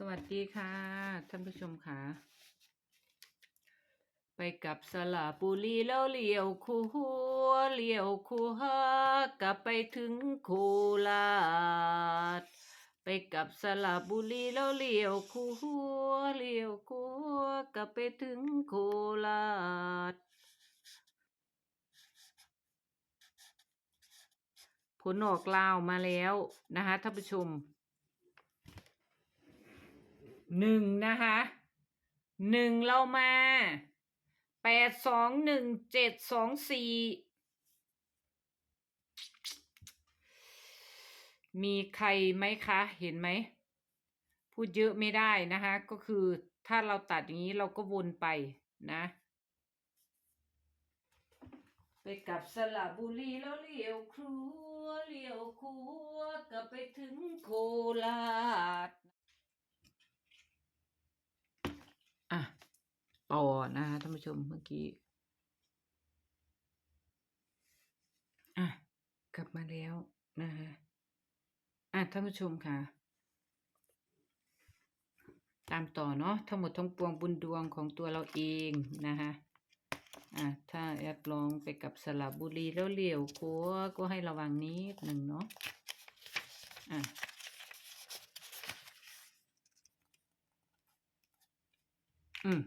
สวัสดีค่ะ ท่านผู้ชมค่ะ ไปกับสระบุรีแล้วเลี้ยวคูหัวเลี้ยวคูหากลับไปถึงโคราชไปกับสระบุรีแล้วเลี้ยวคูหัวเลี้ยวคูหัวกลับไปถึงโคราชผลออกลาวมาแล้วนะคะท่านผู้ชม หนึ่งนะคะหนึ่งเรามาแปดสองหนึ่งเจ็ดสองสี่มีใครไหมคะ เห็นไหม พูดเยอะไม่ได้นะคะ ก็คือถ้าเราตัดอย่างนี้เราก็วนไปนะ ไปกับสระบุรีแล้วเลี้ยวครัวเลี้ยวครัวกลับไปถึงโคราช อะ ต่อนะคะท่านผู้ชมเมื่อกี้ อะ กลับมาแล้วนะคะอะท่านผู้ชมค่ะ ตามต่อเนาะทั้งหมดทั้งปวงบุญดวงของตัวเราเองนะคะอะถ้าแอดลองไปกับสระบุรีแล้วเหลี้ยวโค้วก็ให้ระวังนิดหนึ่งเนาะอะอืม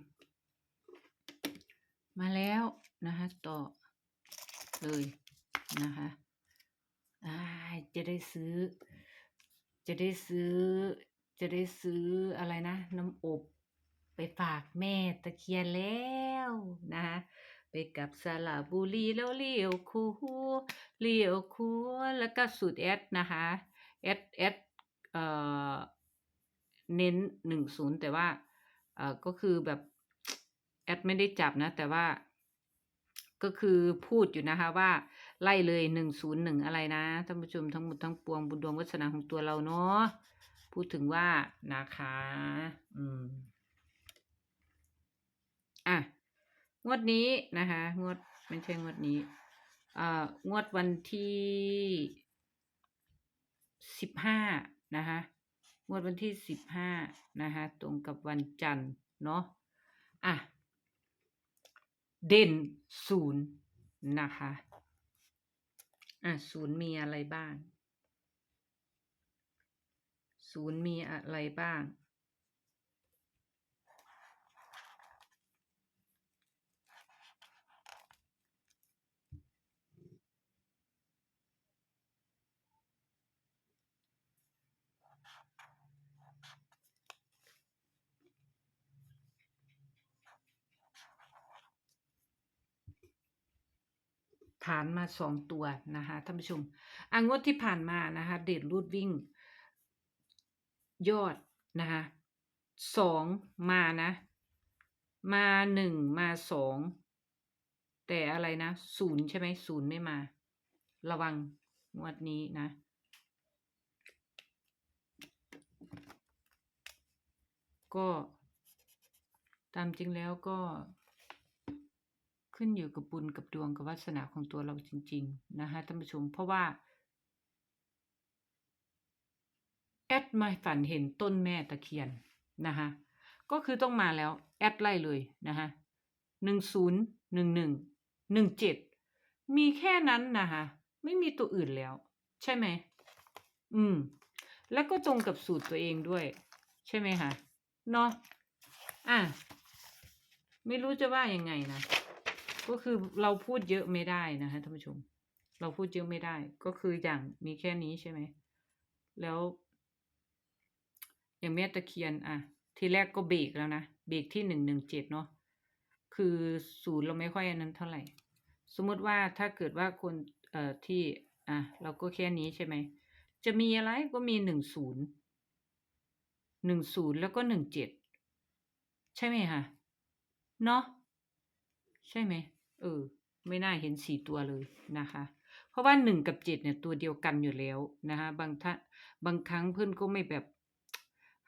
มาแล้วนะคะต่อเลยนะคะจะได้ซื้อ จะได้ซื้อ จะได้ซื้ออะไรนะ น้ำอบไปฝากแม่ตะเคียนแล้วนะคะไปกับสระบุรีแล้วเลี้ยวคูเลี้ยวคูแล้วก็สูตรแอดนะคะแอดแอดเอ่อเน้นหนึ่งศูนย์แต่ว่าเอ่อก็คือแบบ แอดไม่ได้จับนะ แต่ว่าก็คือพูดอยู่นะคะว่าไล่เลยหนึ่งศูนย์หนึ่งอะไรนะท่านผู้ชมทั้งหมดทั้งปวงบุญดวงวัฒนาของตัวเราเนาะพูดถึงว่านะคะ อืม อะ งวดนี้นะคะ งวดไม่ใช่งวดนี้อ่างวดวันที่สิบห้านะคะ งวดวันที่สิบห้านะคะ ตรงกับวันจันทร์เนาะอะ เด่นศูนย์นะคะ อะศูนย์มีอะไรบ้าง ศูนย์มีอะไรบ้างานมาสองตัวนะคะท่านผู้ชมอะงวดที่ผ่านมานะคะเด่นรูดวิ่ง ยอดนะคะสองมานะ มาหนึ่งมาสองแต่อะไรนะศูนย์ใช่ไหมศูนย์ไม่มา ระวังงวดนี้นะก็ตามจริงแล้วก็ ขึ้นอยู่กับบุญกับดวงกับวาสนาของตัวเราจริง ๆ นะคะท่านผู้ชมเพราะว่าแอดมาฝันเห็นต้นแม่ตะเคียนนะคะก็คือต้องมาแล้ว แอดไล่เลยนะคะหนึ่งศูนย์หนึ่งหนึ่งหนึ่งเจ็ดมีแค่นั้นนะคะไม่มีตัวอื่นแล้ว ใช่ไหม อืม แล้วก็ตรงกับสูตรตัวเองด้วย ใช่ไหมคะเนาะอะ ไม่รู้จะว่ายังไงนะ ก็คือเราพูดเยอะไม่ได้นะคะท่านผู้ชม เราพูดเยอะไม่ได้ ก็คืออย่างมีแค่นี้ใช่ไหม แล้ว อย่างแม่ตะเคียนอะ ทีแรกก็เบรกแล้วนะ เบรกที่หนึ่งหนึ่งเจ็ดเนาะ คือศูนย์เราไม่ค่อยอันนั้นเท่าไหร่ สมมติว่าถ้าเกิดว่าคนเอ่อที่อะเราก็แค่นี้ใช่ไหม จะมีอะไรก็มีหนึ่งศูนย์หนึ่งศูนย์แล้วก็หนึ่งเจ็ดใช่ไหมคะเนาะใช่ไหม เออ ไม่น่าเห็นสี่ตัวเลยนะคะ เพราะว่าหนึ่งกับเจ็ดเนี่ยตัวเดียวกันอยู่แล้วนะคะบางท่าบางครั้งเพื่อนก็ไม่แบบ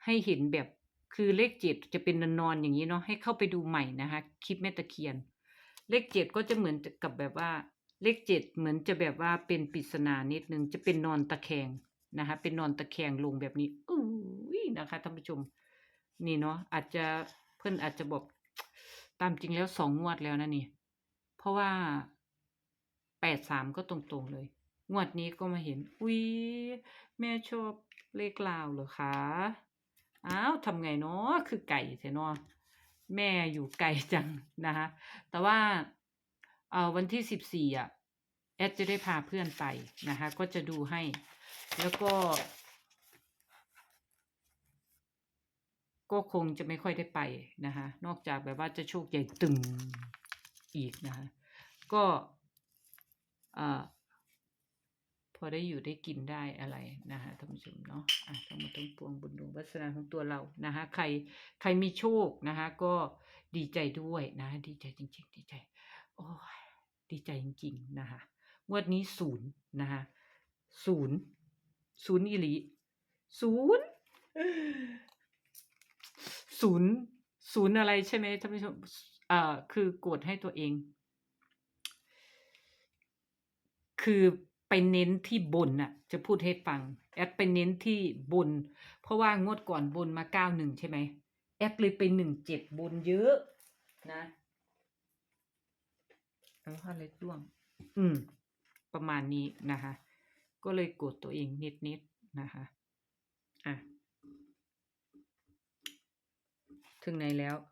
ให้เห็นแบบคือเลขเจ็ดจะเป็นนอนๆอย่างนี้เนาะให้เข้าไปดูใหม่นะคะ คลิปแม่ตะเคียน เลขเจ็ดก็จะเหมือนกับแบบว่า เลขเจ็ดเหมือนจะแบบว่าเป็นปริศนานิดนึงจะเป็นนอนตะแคงนะคะ เป็นนอนตะแคงลงแบบนี้อุ้ยนะคะท่านผู้ชมนี่เนาะอาจจะเพื่อนอาจจะบอกตามจริงแล้วสองงวดแล้วนะนี่ เพราะว่าแปดสามก็ตรงๆเลย งวดนี้ก็มาเห็น อุ๊ยแม่ชอบเลขลาวเหรอคะอ้าวทำไงเนาะคือไก่เถอะเนาะแม่อยู่ไกลจังนะคะแต่ว่าเออวันที่สิบสี่อะแอดจะได้พาเพื่อนไปนะคะก็จะดูให้ แล้วก็ ก็คงจะไม่ค่อยได้ไปนะคะนอกจากแบบว่าจะโชคใหญ่ตึง อีกนะคะ ก็พอได้อยู่ได้กินได้อะไรนะคะท่านผู้ชมเนาะะทั้งหมดทั้งปวงบุญดวงวาสนาของตัวเรานะคะใครใครมีโชคนะคะก็ดีใจด้วยนะดีใจจริง ๆ ดีใจ โอ้ดีใจจริง ๆ นะคะงวดนี้ศูนย์นะคะศูนย์ศูนย์อิลิศูนย์ศูนย์ศูนย์อะไรใช่ไหมท่านผู้ชม เอ่อคือกดให้ตัวเอง คือไปเน้นที่บนน่ะ จะพูดให้ฟัง แอดไปเน้นที่บนเพราะว่างวดก่อนบนมาเก้าหนึ่งใช่ไหมแอดเลยไปหนึ่งเจ็ดบนเยอะนะเอาอะไรร่วง อืม ประมาณนี้นะคะ ก็เลยกดตัวเองนิดๆนะคะ อะ ถึงไหนแล้วห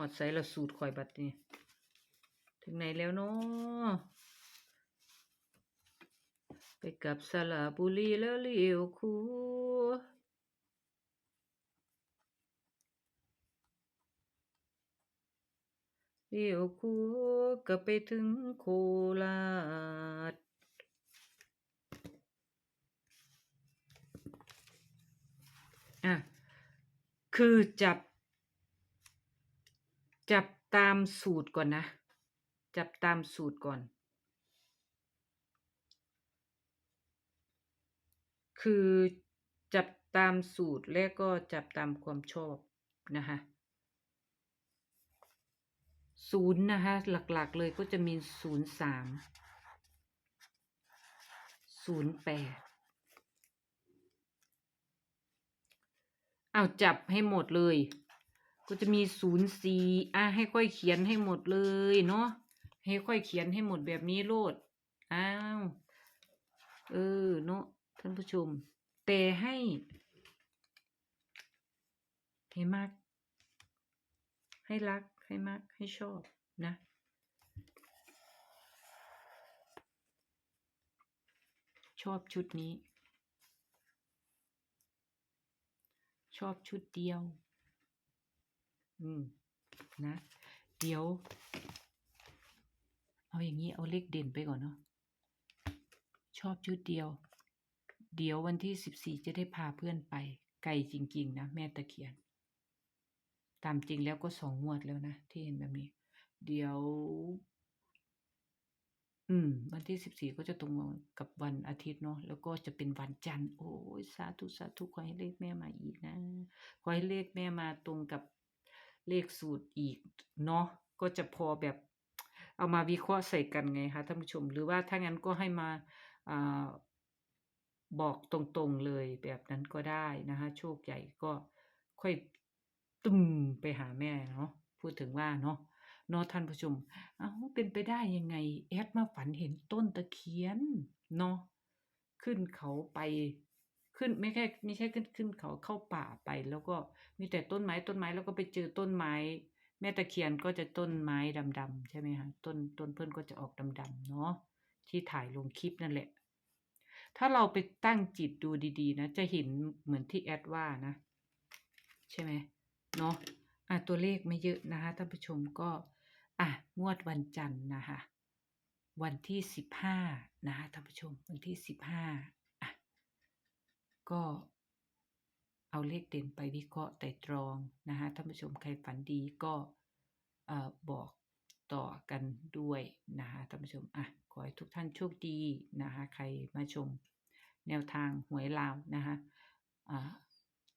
อดใส่ละสูตรคอยบัดนี้ถึงไหนแล้วเนาะไปกับสระบุรีแล้วเลี้ยวคูเลี้ยวคูก็ไปถึงโคราชอะ คือจับ จับตามสูตรก่อนนะ จับตามสูตรก่อน คือจับตามสูตรและก็จับตามความชอบนะคะศูนย์นะคะหลักๆเลยก็จะมีศูนย์สามศูนย์แปดเอาจับให้หมดเลย ก็จะมีศูนย์สี่อะให้ค่อยเขียนให้หมดเลยเนาะให้ค่อยเขียนให้หมดแบบนี้โลดอ้าวเออเนาะท่านผู้ชม แต่ให้ให้มาก ให้รักให้มากให้ชอบนะชอบชุดนี้ ชอบชุดเดียว อืม นะ เดี๋ยว เอาอย่างนี้เอาเลขเด่นไปก่อนเนาะ ชอบชุดเดียว เดี๋ยววันที่สิบสี่จะได้พาเพื่อนไป ไกลจริง ๆ นะ แม่ตะเคียน ตามจริงแล้วก็สองงวดแล้วนะ ที่เห็นแบบนี้ เดี๋ยว อืม วันที่สิบสี่ก็จะตรงกับวันอาทิตย์เนาะ แล้วก็จะเป็นวันจันทร์ โอ้ยสาธุสาธุขอให้เลขแม่มาอีกนะ ขอให้เลขแม่มาตรงกับ เลขสูตรอีกเนาะก็จะพอแบบเอามาวิเคราะห์ใส่กันไงคะท่านผู้ชม หรือว่าถ้างั้นก็ให้มาอาบอกตรงๆเลยแบบนั้นก็ได้นะคะ โชคใหญ่ก็ค่อยตึมไปหาแม่เนาะพูดถึงว่าเนาะเนาะท่านผู้ชม เอ้าเป็นไปได้ยังไง แอดมาฝันเห็นต้นตะเคียนเนาะขึ้นเขาไปขึ้นไม่แค่ไม่ใช่ขึ้นขึ้นเขาเข้าป่าไปแล้วก็ มีแต่ต้นไม้ต้นไม้แล้วก็ไปเจอต้นไม้ แม่ตะเคียนก็จะต้นไม้ดำๆใช่ไหมคะต้นต้นเพื่อนก็จะออกดำๆเนาะที่ถ่ายลงคลิปนั่นแหละ ถ้าเราไปตั้งจิตดูดีๆ นะ จะเห็นเหมือนที่แอดว่านะ ใช่ไหมเนาะอะตัวเลขไม่เยอะนะคะท่านผู้ชมก็อะงวดวันจันทร์นะคะวันที่สิบห้านะคะท่านผู้ชมวันที่สิบห้าอะก็ เอาเลขเด่นไปวิเคราะห์ไต่ตรองนะคะท่านผู้ชมใครฝันดีก็บอกต่อกันด้วยนะคะท่านผู้ชมอะขอให้ทุกท่านโชคดีนะคะใครมาชมแนวทางหวยลาวนะคะ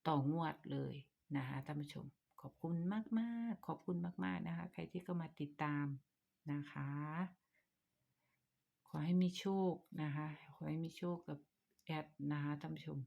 ต่องวดเลยนะคะท่านผู้ชม ขอบคุณมากๆขอบคุณมาก ๆ นะคะ ใครที่เข้ามาติดตามนะคะ ขอให้มีโชคนะคะ ขอให้มีโชคกับแอดนะคะท่านผู้ชม